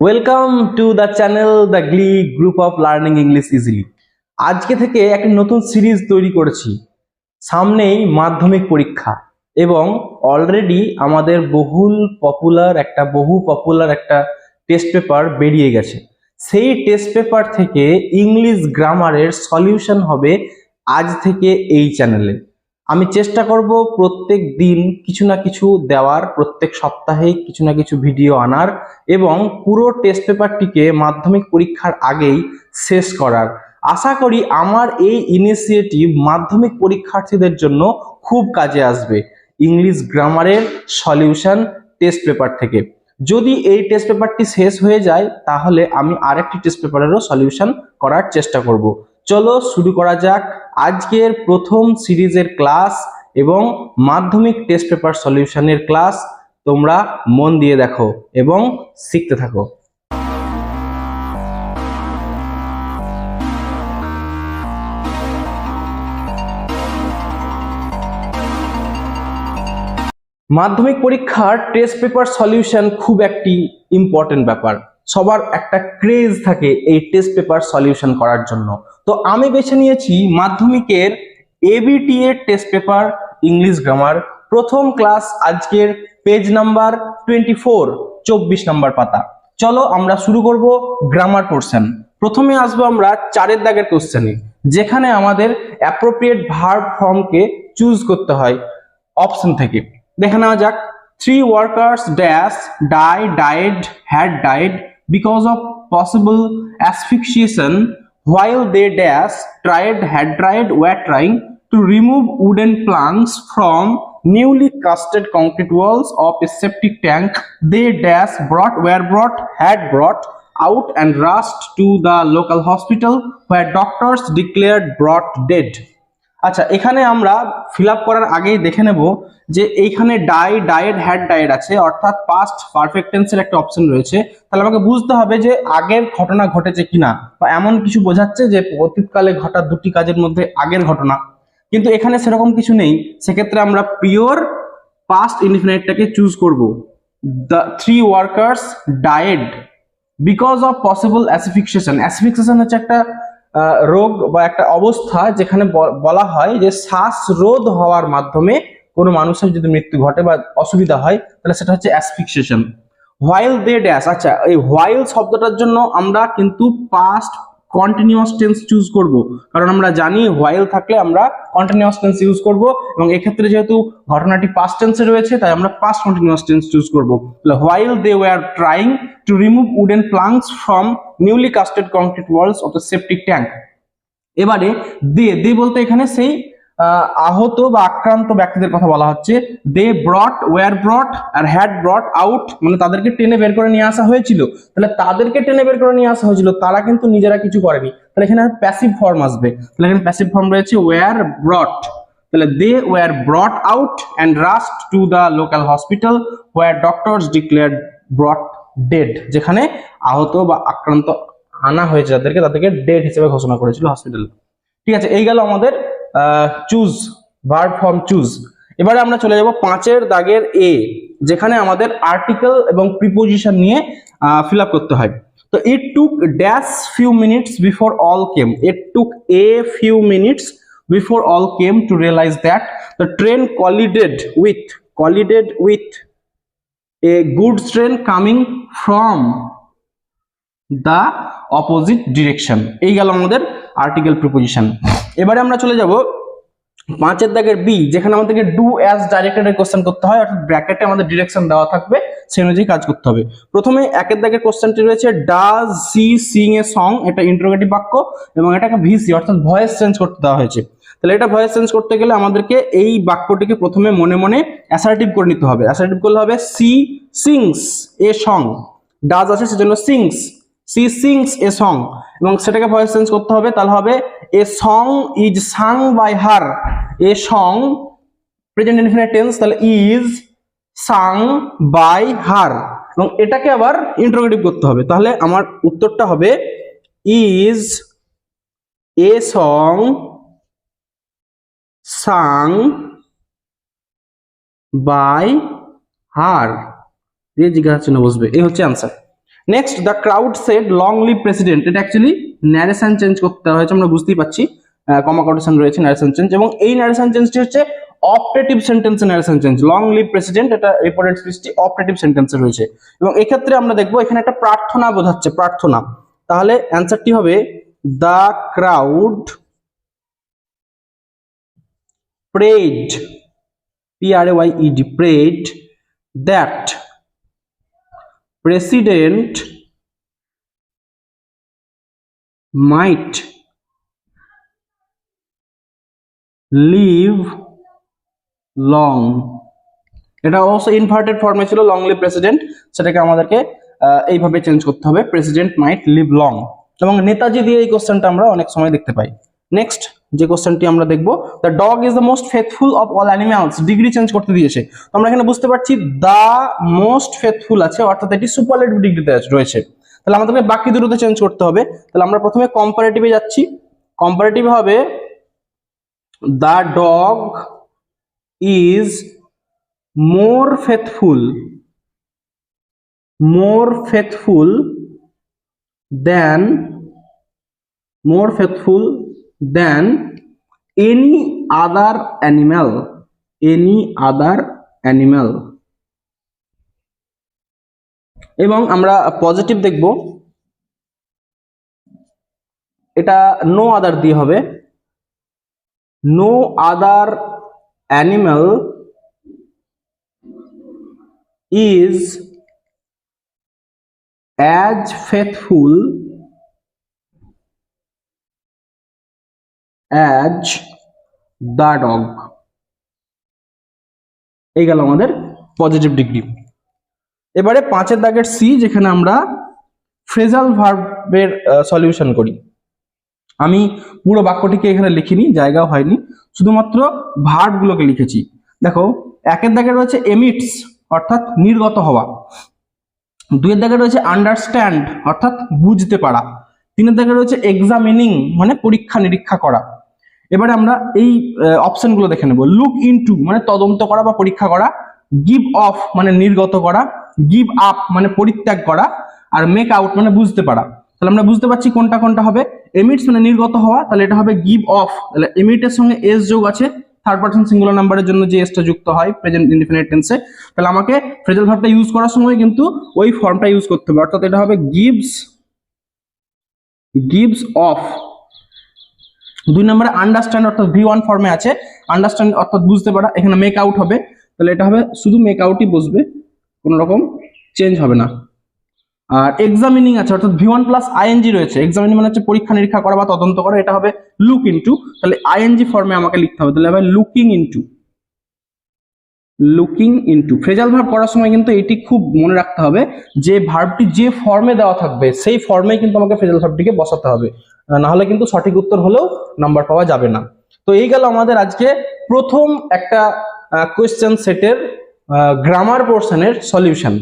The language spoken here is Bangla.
Welcome to the channel the glee group of learning English easily আজকে থেকে একটি নতুন সিরিজ তৈরি করেছি। সামনেই মাধ্যমিক পরীক্ষা এবং অলরেডি আমাদের বহুল পপুলার একটা, বহু পপুলার একটা টেস্ট পেপার বেরিয়ে গেছে। সেই টেস্ট পেপার থেকে ইংলিশ গ্রামারের সলিউশন হবে আজ থেকে এই চ্যানেলে আমি চেষ্টা করব প্রত্যেক দিন কিছু না কিছু দেওয়ার, প্রত্যেক সপ্তাহে কিছু না কিছু ভিডিও আনার এবং পুরো টেস্ট পেপারটিকে মাধ্যমিক পরীক্ষার আগেই শেষ করার। আশা করি আমার এই ইনিশিয়েটিভ মাধ্যমিক পরীক্ষার্থীদের জন্য খুব কাজে আসবে। ইংলিশ গ্রামারের সলিউশন টেস্ট পেপার থেকে। যদি এই টেস্ট পেপারটি শেষ হয়ে যায়, তাহলে আমি আরেকটি টেস্ট পেপারেরও সলিউশন করার চেষ্টা করব। চলো শুরু করা যাক আজকের প্রথম সিরিজের ক্লাস এবং মাধ্যমিক টেস্ট পেপার সলিউশনের ক্লাস। তোমরা মন দিয়ে দেখো এবং শিখতে থাকো। মাধ্যমিক পরীক্ষার টেস্ট পেপার সলিউশন খুব একটি ইম্পর্টেন্ট ব্যাপার। সবার একটা ক্রেজ থাকে এই টেস্ট পেপার সলিউশন করার জন্য। তো আমি বেছে নিয়েছি মাধ্যমিকের এবিটি এর টেস্ট পেপার ইংলিশ গ্রামার প্রথম ক্লাস আজকের পেজ নাম্বার টোয়েন্টি ফোর চব্বিশ নাম্বার পাতা। চলো আমরা শুরু করব গ্রামার পোর্শন প্রথমে আসব আমরা চারের দাগের কোশ্চেনে যেখানে আমাদের অ্যাপ্রোপ্রিয়েট ভার্ব ফর্মকে চুজ করতে হয় অপশন থেকে। দেখে নেওয়া যাক। Three workers dash die died had died because of possible asphyxiation while they dash tried had tried were trying to remove wooden planks from newly casted concrete walls of a septic tank. They dash brought were brought had brought out and rushed to the local hospital where doctors declared brought dead. আচ্ছা এখানে আমরা ফিল করার আগেই দেখে নেব যে এইখানে ডাই ডায়েট হ্যাড ডায়েট আছে, অর্থাৎ পাস্ট পারফেক্ট টেন্সের একটা অপশন রয়েছে। তাহলে আমাকে বুঝতে হবে যে আগের ঘটনা ঘটেছে কিনা, বা এমন কিছু বোঝাচ্ছে যে অতীতকালে ঘটা দুটি কাজের মধ্যে আগের ঘটনা। কিন্তু এখানে সেরকম কিছু নেই, সেক্ষেত্রে আমরা পিওর পাস্ট ইনডিফিনাইটটাকে চুজ করব। The three workers died because of possible asphyxiation asphyxiation হচ্ছে একটা রোগ বা একটা অবস্থা যেখানে বলা হয় যে শ্বাসরোধ হওয়ার মাধ্যমে কোনো মানুষের যদি মৃত্যু ঘটে বা অসুবিধা হয়, তাহলে সেটা হচ্ছে অ্যাসফিক্সেশন হোয়াইল দে ড্যাশ আচ্ছা এই হোয়াইল শব্দটার জন্য আমরা কিন্তু পাস্ট কন্টিনিউয়াস টেন্স চুজ করব। কারণ আমরা জানি হোয়াইল থাকলে আমরা কন্টিনিউয়াস টেন্স ইউজ করব এবং এক্ষেত্রে যেহেতু ঘটনাটি পাস্ট টেন্সে রয়েছে, তাই আমরা পাস্ট কন্টিনিউয়াস টেন্স চুজ করব। তাহলে while they were trying to remove wooden planks from newly cast concrete walls of the septic tank এবারে দে দে বলতে এখানে সেই আহত বা আক্রান্ত ব্যক্তিদের কথা বলা হচ্ছে। দে ব্রট ওয়ার ব্রট আর হ্যাড ব্রট আউট মানে তাদেরকে টেনে বের করে নিয়ে আসা হয়েছিল। তাহলে তাদেরকে টেনে বের করে নিয়ে আসা হয়েছিল, তারা কিন্তু নিজেরা কিছু করেনি। তাহলে এখানে প্যাসিভ ফর্ম আসবে। তাহলে এখানে প্যাসিভ ফর্ম রয়েছে ওয়ার ব্রট তাহলে they were brought out and rushed to the local hospital were doctors declared brought dead যেখানে আহত বা আক্রান্ত আনা হয়েছে যাদেরকে, তাদেরকে ডেড হিসেবে ঘোষণা করেছিল হসপিটাল ঠিক আছে, এই গেল আমাদের চুজ ভার্ব ফর্ম চুজ এবারে আমরা চলে যাব পাঁচের দাগের এ যেখানে আমাদের আর্টিকেল এবং প্রিপোজিশন নিয়ে ফিল করতে হয়। তো it took dash few minutes before all came it took a few minutes before all came to realize that the train collided with collided with a goods train coming from the opposite direction এই গেল আমাদের আর্টিকেল প্রিপোজিশন এবারে আমরা চলে যাব পাঁচের দাগের বি যেখানে আমাদেরকে ডু অ্যাজ ডাইরেক্টেড কোশ্চেন করতে হয়, অর্থাৎ ব্র্যাকেটে আমাদের ডিরেকশন দেওয়া থাকবে, সেই অনুযায়ী কাজ করতে হবে। প্রথমে একের দাগের কোশ্চেনটি রয়েছে does she sing a song এটা ইন্টারোগেটিভ বাক্য, এবং এটাকে ভিসি অর্থাৎ ভয়েস চেঞ্জ করতে দেওয়া হয়েছে। তাহলে এটা ভয়েস চেঞ্জ করতে গেলে আমাদেরকে এই বাক্যটিকে প্রথমে মনে মনে অ্যাসার্টিভ করে নিতে হবে। অ্যাসার্টিভ করলে হবে she sings a song does আছে সেজন্য sings she sings a song এবং সেটাকে ভয়েস চেঞ্জ করতে হবে, তাহলে হবে a song is sung by her a song present infinite tense তাহলে ইজ সাং বাই হার এবং এটাকে আবার ইন্টারোগেটিভ করতে হবে। তাহলে আমার উত্তরটা হবে is a song sung by her দিয়ে জিজ্ঞাসা চিহ্ন বসবে। এই হচ্ছে answer next the crowd said long live president এটা অ্যাকচুয়ালি ন্যারেশন চেঞ্জ করতে হয়েছে, আমরা বুঝতেই পারছি। কমা কোটেশন রয়েছে ন্যারেশন চেঞ্জ এবং এই ন্যারেশন চেঞ্জটি হচ্ছে অপারেটিভ সেন্টেন্সে narration change long live president এটা রিপোর্টেড স্পিচটি অপারেটিভ সেন্টেন্সে রয়েছে। এবং এক্ষেত্রে আমরা দেখব এখানে একটা প্রার্থনা বোঝাচ্ছে, প্রার্থনা। তাহলে অ্যান্সারটি হবে the crowd prayed a y e d, prayed president might live long এটা অবশ্য ইনভার্টেড ফর্মে ছিল লং লিভ প্রেসিডেন্ট সেটাকে আমাদেরকে এইভাবে চেঞ্জ করতে হবে প্রেসিডেন্ট মাইট লিভ লং এবং নেতাজি দিয়ে এই কোশ্চেনটা আমরা অনেক সময় দেখতে পাই। নেক্সট যে কোশ্চেনটি আমরা দেখব the dog is the most faithful of all animals degree change করতে দিয়েছে। তো আমরা এখানে বুঝতে পারছি দ্য মোস্ট ফেথফুল আছে, অর্থাৎ এটি সুপারলেটিভ ডিগ্রিতে রয়েছে। তাহলে আমাদেরকে বাকি দুটোতে চেঞ্জ করতে হবে। তাহলে আমরা প্রথমে কম্পারেটিভে যাচ্ছি। কম্পারেটিভ হবে the dog is more faithful more faithful than more faithful than any other animal, any other animal. এবং আমরা পজিটিভ দেখব। এটা নো আদার দিয়ে হবে। No other animal is as faithful as the dog এই গেল আমাদের পজিটিভ ডিগ্রি এবারে পাঁচের দাগের সি যেখানে আমরা ফ্রেজাল ভার্বের সলিউশন করি। আমি পুরো বাক্যটিকে এখানে লিখিনি, জায়গাও হয়নি। শুধুমাত্র ভার্বগুলোকে লিখেছি। দেখো, একের দাগে রয়েছে এমিটস অর্থাৎ নির্গত হওয়া। দুইয়ের দাগে রয়েছে আন্ডারস্ট্যান্ড অর্থাৎ বুঝতে পারা। তিনের দাগে রয়েছে এক্সামিনিং মানে পরীক্ষা নিরীক্ষা করা। এবারে আমরা এই অপশনগুলো দেখে নেব। লুক ইনটু মানে তদন্ত করা বা পরীক্ষা করা গিভ অফ মানে নির্গত করা গিভ আপ মানে পরিত্যাগ করা, আর মেক আউট মানে বুঝতে পারা। তাহলে আমরা বুঝতে পারছি কোনটা কোনটা হবে। এমিটস মানে নির্গত হওয়া, তাহলে এটা হবে গিভ অফ তাহলে এমিটের সঙ্গে এস যোগ আছে থার্ড পার্সন সিঙ্গুলার নাম্বারের জন্য যে এসটা যুক্ত হয় প্রেজেন্ট ইনডিফিনিট টেন্সে তাহলে আমাকে ফ্রেজাল ভার্বটা ইউজ করার সময় কিন্তু ওই ফর্মটা ইউজ করতে হবে। অর্থাৎ এটা হবে গিভস গিভস অফ দুই নম্বরে আন্ডারস্ট্যান্ড অর্থাৎ ভি ওয়ান ফর্মে আছে। আন্ডারস্ট্যান্ড অর্থাৎ বুঝতে পারা, এখানে মেক আউট হবে। তাহলে এটা হবে, শুধু মেক আউটই বসবে রকম চেঞ্জ হবে না। আর এক্সামিনিং আছে, অর্থাৎ ভি ওয়ান প্লাস আইএনজি রয়েছে। এক্সামিনিং মানে হচ্ছে পরীক্ষা নিরীক্ষা করা বা তদন্ত করা, এটা হবে লুক ইনটু তাহলে আইএনজি ফর্মে আমাকে লিখতে হবে। তাহলে হবে looking into looking into phrasal verb করার সময় কিন্তু এটি খুব মনে রাখতে হবে যে ভার্বটি যে ফর্মে দেওয়া থাকবে, সেই ফর্মে কিন্তু আমাকে ফ্রেজাল ভার্বটিকে বসাতে হবে। আহ, না কিন্তু সঠিক উত্তর হলেও নাম্বার পাওয়া যাবে না। তো এই গেল আমাদের আজকে প্রথম একটা কোয়েশ্চেন সেটের গ্রামার পোর্শনের সলিউশন